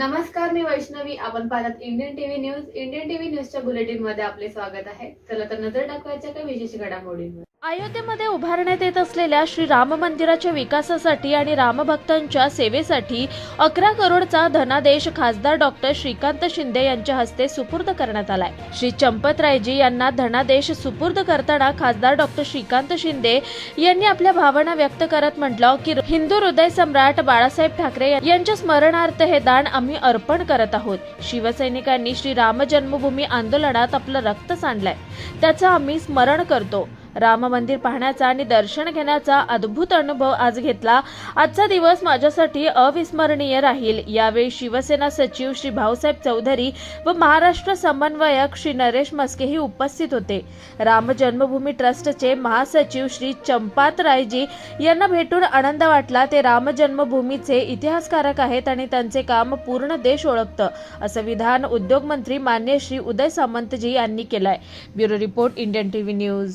नमस्कार मी वैष्णवी. आपण पाहतात Indian TV news Indian TV न्यूजच्या बुलेटिनमध्ये आपले स्वागत आहे. चला तर नजर टाकूयाच्या काही विशेष घडामोडींवर. अयोध्येमध्ये उभारण्यात येत असलेल्या श्री राम मंदिराच्या विकासासाठी आणि रामभक्तांच्या सेवेसाठी अकरा करोडचा धनादेश खासदार डॉक्टर श्रीकांत शिंदे यांच्या हस्ते सुपूर्द करण्यात आलाय. श्री चंपतरायजी यांना धनादेश सुपूर्द करताना खासदार डॉक्टर श्रीकांत शिंदे यांनी आपल्या भावना व्यक्त करत म्हटलं की हिंदू हृदय सम्राट बाळासाहेब ठाकरे यांच्या स्मरणार्थ हे दान आम्ही अर्पण करत आहोत. शिवसैनिकांनी श्री राम जन्मभूमी आंदोलनात आपलं रक्त सांडलंय. त्याचं आम्ही स्मरण करतो. राम मंदिर पाहण्याचा आणि दर्शन घेण्याचा अद्भुत अनुभव आज घेतला. आजचा दिवस माझ्यासाठी अविस्मरणीय राहील. यावेळी शिवसेना सचिव श्री भाऊसाहेब चौधरी व महाराष्ट्र समन्वयक श्री नरेश मस्केही उपस्थित होते. राम जन्मभूमी ट्रस्टचे महासचिव श्री चंपात रायजी यांना भेटून आनंद वाटला. ते राम जन्मभूमीचे इतिहासकारक आहेत आणि त्यांचे काम पूर्ण देश ओळखतं असं विधान उद्योग मंत्री मान्य श्री उदय सामंतजी यांनी केलंय. Bureau report Indian TV news.